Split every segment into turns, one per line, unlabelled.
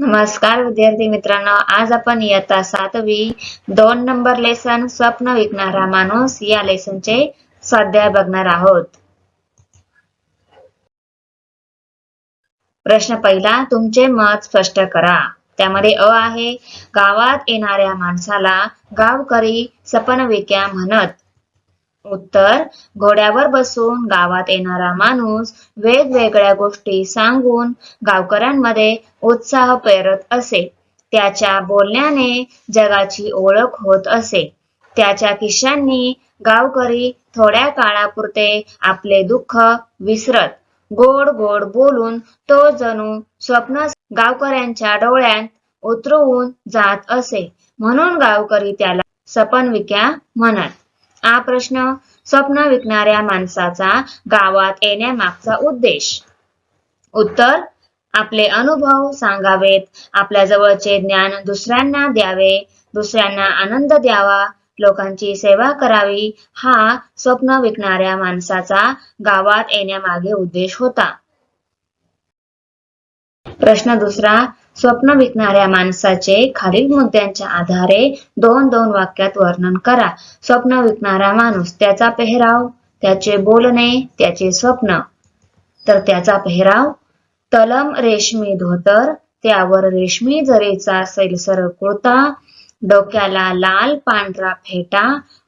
नमस्कार विद्यार्थी मित्रांनो आज आपण इयत्ता सातवी दोन नंबर लेसन स्वप्न विकणारा माणूस या लेसनचे स्वाध्याय बघणार आहोत. प्रश्न पहिला तुमचे मत स्पष्ट करा. त्यामध्ये अ आहे गावात येणाऱ्या माणसाला गावकरी सपनविक्या म्हणत. उत्तर घोड्यावर बसून गावात येणारा माणूस वेगवेगळ्या गोष्टी सांगून गावकऱ्यांमध्ये उत्साह पेरत असे. त्याच्या बोलण्याने जगाची ओळख होत असे. त्याच्या किशांनी गावकरी थोड्या काळापुरते आपले दुःख विसरत गोड गोड बोलून तो जणू स्वप्न गावकऱ्यांच्या डोळ्यात उतरवून जात असे. म्हणून गावकरी त्याला सपनविक्या म्हणत हा प्रश्न स्वप्न विकणाऱ्या माणसाचा गावात येण्यामागचा उद्देश. उत्तर आपले अनुभव सांगावेत. आपल्या जवळचे ज्ञान दुसऱ्यांना द्यावे. दुसऱ्यांना आनंद द्यावा. लोकांची सेवा करावी. हा स्वप्न विकणाऱ्या माणसाचा गावात येण्यामागे उद्देश होता. प्रश्न दुसरा स्वप्न विकणाऱ्या माणसाचे खालील मुद्द्यांच्या आधारे दोन दोन वाक्यात वर्णन करा. स्वप्न विकणारा माणूस त्याचा पेहराव त्याचे बोलणे त्याचे स्वप्न. तर त्याचा पेहराव तलम रेशमी धोतर त्यावर रेशमी जरीचा सैलसर कुर्ता डोक्याला लाल पांढरा फेटा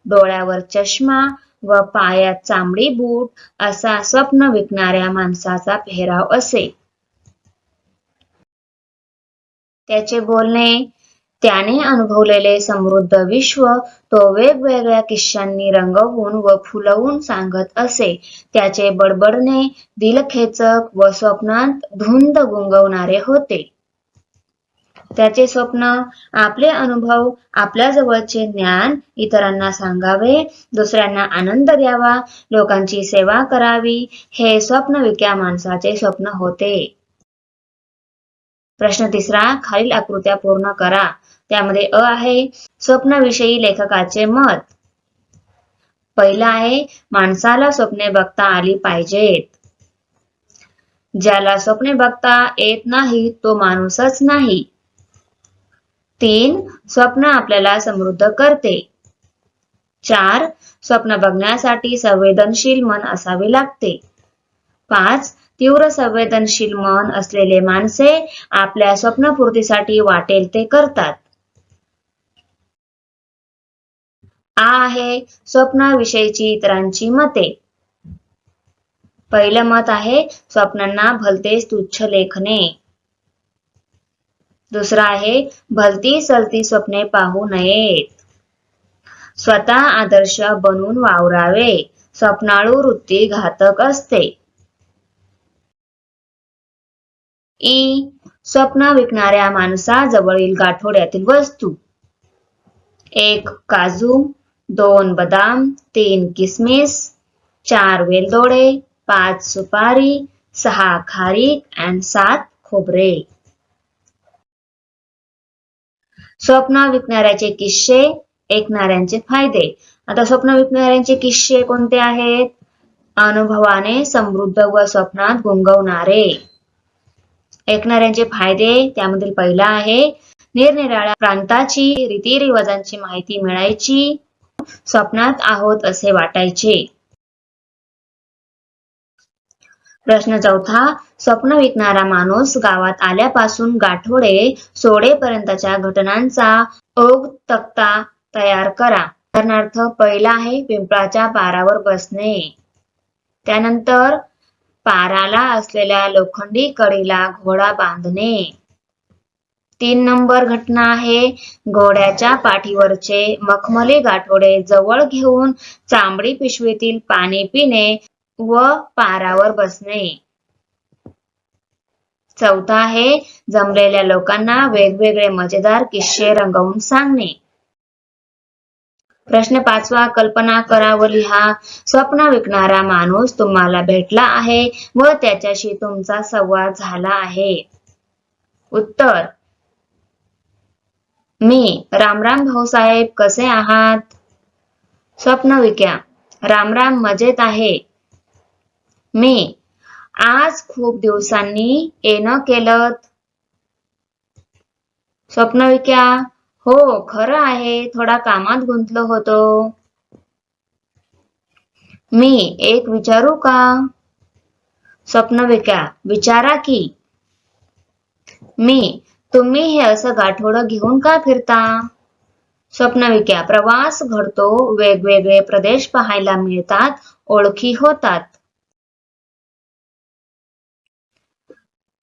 डोळ्यावर चष्मा व पायात चांबडी बूट असा स्वप्न विकणाऱ्या माणसाचा पेहराव असे. त्याचे बोलणे त्याने अनुभवलेले समृद्ध विश्व तो वेगवेगळ्या किस्सांनी रंगवून व फुलवून सांगत असे. त्याचे बडबडणे दिलखेचक व स्वप्नात धुंद गुंगवणारे होते. त्याचे स्वप्न आपले अनुभव आपल्या जवळचे ज्ञान इतरांना सांगावे दुसऱ्यांना आनंद द्यावा लोकांची सेवा करावी हे स्वप्न विक्या माणसाचे स्वप्न होते. प्रश्न तिसरा खालील आकृत्या पूर्ण करा. त्यामध्ये अ आहे स्वप्नाविषयी लेखकाचे मत. पहिला आहे माणसाला स्वप्ने बघता आली पाहिजेत. ज्याला स्वप्ने बघता येत नाही तो माणूसच नाही. तीन स्वप्न आपल्याला समृद्ध करते. चार स्वप्न बघण्यासाठी संवेदनशील मन असावे लागते. पाच तीव्र संवेदनशील मन असलेले माणसे आपल्या स्वप्नपूर्तीसाठी वाटेल ते करतात. आ आहे स्वप्नाविषयीची इतरांची मते. पहिलं मत आहे स्वप्नांना भलतेच तुच्छ लेखणे दुसरं आहे भलती सलती स्वप्ने पाहू नयेत. स्वतः आदर्श बनून वावरावे. स्वप्नाळू वृत्ती घातक असते. ई. स्वप्न विकणाऱ्या माणसाजवळील गाठोड्यातील वस्तू. एक काजू दोन बदाम तीन किसमिस चार वेलदोडे पाच सुपारी सहा खारीक आणि सात खोबरे. स्वप्न विकणाऱ्याचे किस्से ऐकणाऱ्यांचे फायदे. आता स्वप्न विकणाऱ्यांचे किस्से कोणते आहेत? अनुभवाने समृद्ध व स्वप्नात गुंगवणारे. ऐकणाऱ्यांचे फायदे त्यामधील पहिला आहे. निरनिराळ्या प्रांताची रीतीरिवाजांची माहिती मिळायची. स्वप्नात आहोत असे वाटायचे. प्रश्न चौथा स्वप्न विकणारा माणूस गावात आल्यापासून गाठोडे सोडेपर्यंतच्या घटनांचा ओघ तक्ता तयार करा. उदाहरणार्थ पहिला आहे पिंपळाच्या पारावर बसणे. त्यानंतर पाराला असलेल्या लोखंडी कडीला घोडा बांधणे. तीन नंबर घटना आहे. घोड्याच्या पाठीवरचे मखमली गाठोडे जवळ घेऊन चांबडी पिशवीतील पाणी पिणे व पारावर बसणे. चौथा आहे. जमलेल्या लोकांना वेगवेगळे मजेदार किस्से रंगवून सांगणे. प्रश्न पाचवा कल्पना करा व लिहा स्वप्न विकणारा माणूस तुम्हाला भेटला आहे व त्याच्याशी तुमचा संवाद झाला आहे. उत्तर मी रामराम भाऊसाहेब कसे आहात? स्वप्न विक्या रामराम मजेत आहे. मी आज खूप दिवसांनी येणं केलं स्वप्नविक्या हो खरं आहे. थोडा कामात गुंतलो होतो. मी एक विचारू का? स्वप्नविक्या विचारा की. मी तुम्ही हे असं गाठोडं घेऊन का फिरता? स्वप्नविक्या प्रवास घडतो. वेगवेगळे प्रदेश पाहायला मिळतात. ओळखी होतात.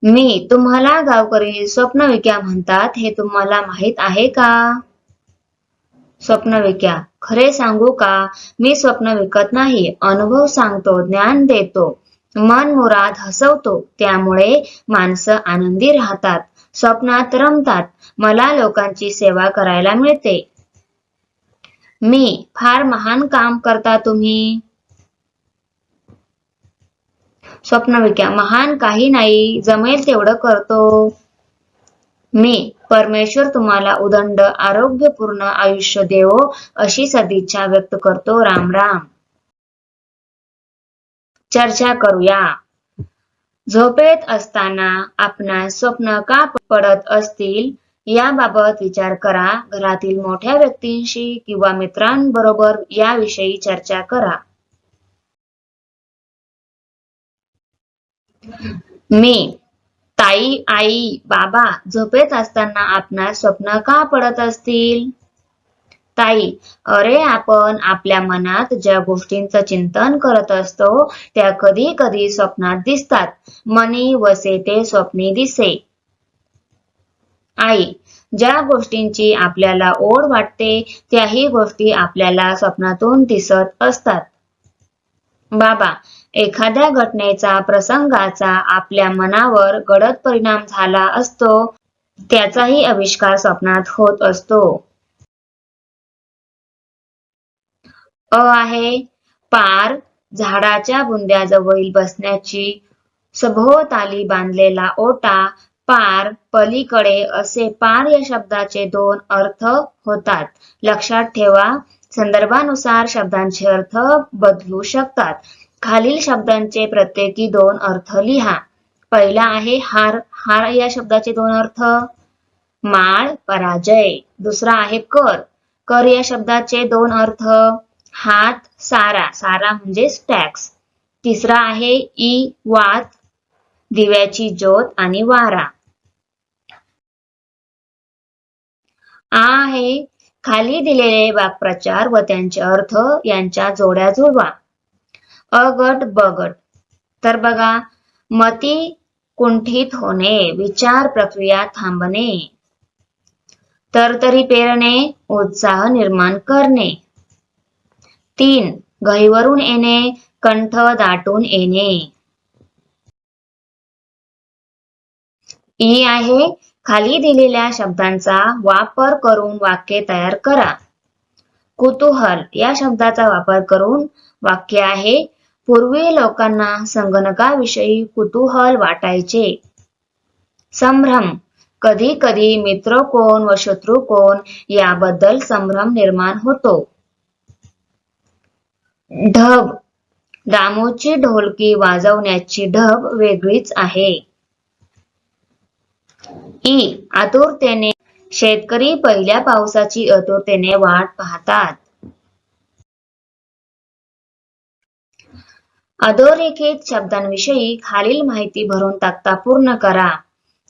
मी तुम्हाला गावकरी स्वप्नविक्या म्हणतात हे तुम्हाला माहीत आहे का? स्वप्नविक्या खरे सांगू का? मी स्वप्न विकत नाही अनुभव सांगतो ज्ञान देतो मन मुराद हसवतो त्यामुळे माणसं आनंदी राहतात स्वप्नात रमतात मला लोकांची सेवा करायला मिळते. मी फार महान काम करता तुम्ही? स्वप्नविक्या महान काही नाही जमेल तेवढं करतो. मी परमेश्वर तुम्हाला उदंड आरोग्यपूर्ण आयुष्य देवो अशी सदिच्छा व्यक्त करतो. राम राम. चर्चा करूया. झोपेत असताना आपणास स्वप्न का पडत असतील याबाबत विचार करा. घरातील मोठ्या व्यक्तींशी किंवा मित्रांबरोबर याविषयी चर्चा करा. मी ताई आई बाबा झोपेत असताना आपणास स्वप्न का पडत असतील? ताई अरे आपण आपल्या मनात ज्या गोष्टींचं चिंतन करत असतो त्या कधी कधी स्वप्नात दिसतात. मनी वसे ते स्वप्ने दिसे. आई ज्या गोष्टींची आपल्याला ओढ वाटते त्याही गोष्टी आपल्याला स्वप्नातून दिसत असतात. बाबा एखाद्या घटनेचा प्रसंगाचा आपल्या मनावर गडद परिणाम झाला असतो त्याचाही आविष्कार स्वप्नात होत असतो. अ आहे पार झाडाच्या बुंद्याजवळील बसण्याची सभोवताली बांधलेला ओटा पार पलीकडे असे पार या शब्दाचे दोन अर्थ होतात. लक्षात ठेवा संदर्भानुसार शब्दांचे अर्थ बदलू शकतात. खालील शब्दांचे प्रत्येकी दोन अर्थ लिहा. पहिला आहे हार. हार या शब्दाचे दोन अर्थ. माळ पराजय. दुसरा आहे कर. कर या शब्दाचे दोन अर्थ. हात सारा. सारा म्हणजे टॅक्स तिसरा आहे ई वात. दिव्याची ज्योत आणि वारा. आ आहे खाली दिलेले वाक्प्रचार व त्यांचे अर्थ यांच्या जोड्या जुळवा. अगट बगट. तर बघा मती कुंठित होणे विचार प्रक्रिया थांबणे. तरतरी पेरणे उत्साह निर्माण करणे. तीन घईवरून येणे कंठ दाटून येणे. ई आहे खाली दिलेल्या शब्दांचा वापर करून वाक्य तयार करा. कुतूहल या शब्दाचा वापर करून वाक्य आहे. पूर्वी लोकांना संगणकाविषयी कुतूहल वाटायचे. संभ्रम कधी कधी मित्र कोण व शत्रू कोण याबद्दल संभ्रम निर्माण होतो. ढब दामोची ढोलकी वाजवण्याची ढब वेगळीच आहे. ई आतुरतेने शेतकरी पहिल्या पावसाची आतुरतेने वाट पाहतात. अधोरेखित शब्दांविषयी खालील माहिती भरून तक्ता पूर्ण करा.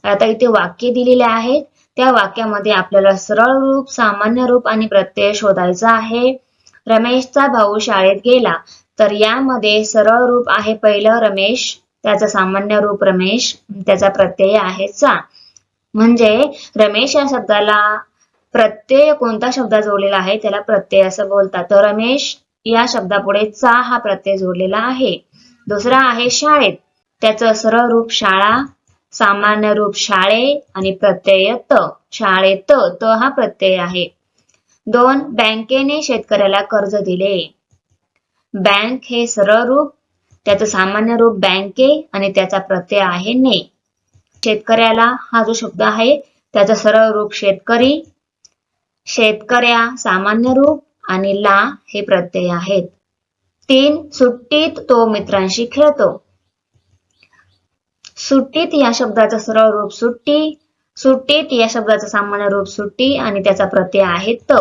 आता इथे वाक्य दिलेले आहेत. त्या वाक्यामध्ये आपल्याला सरळ रूप सामान्य रूप आणि प्रत्यय शोधायचा आहे. रमेशचा भाऊ शाळेत गेला. तर यामध्ये सरळ रूप आहे पहिलं रमेश त्याचं सामान्य रूप रमेश त्याचा प्रत्यय आहे चा म्हणजे रमेश या शब्दाला प्रत्यय कोणता शब्द जोडलेला आहे त्याला प्रत्यय असं बोलतात. तर रमेश या शब्दापुढे चा हा प्रत्यय जोडलेला आहे. दुसरा आहे शाळेत. त्याचं सरळ रूप शाळा सामान्य रूप शाळे आणि प्रत्यय त शाळेत त हा प्रत्यय आहे. दोन बँकेने शेतकऱ्याला कर्ज दिले. बँक हे सरळ रूप त्याचं सामान्य रूप बँके आणि त्याचा प्रत्यय आहे ने. शेतकऱ्याला हा जो शब्द आहे त्याचा सरळ रूप शेतकरी शेतकऱ्या सामान्य रूप आणि ला हे प्रत्यय आहेत. तीन सुट्टीत तो मित्रांशी खेळतो. सुट्टीत या शब्दाचा सरळ रूप सुट्टी सुट्टीत या शब्दाचा सामान्य रूप सुट्टी आणि त्याचा प्रत्यय आहे त.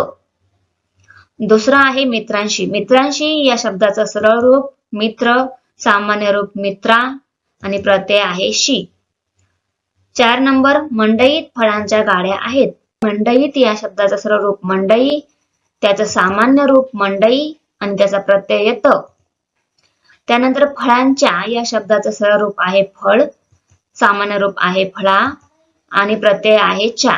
दुसरा आहे मित्रांशी. मित्रांशी या शब्दाचा सरळ रूप मित्र सामान्य रूप मित्रा आणि प्रत्यय आहे शी. चार नंबर मंडईत फळांच्या गाड्या आहेत. मंडईत या शब्दाचं सरळ रूप मंडई त्याचं सामान्य रूप मंडई आणि त्याचा प्रत्यय येत. त्यानंतर फळांच्या या शब्दाचं सरळ रूप आहे फळ सामान्य रूप आहे फळा आणि प्रत्यय आहे च्या.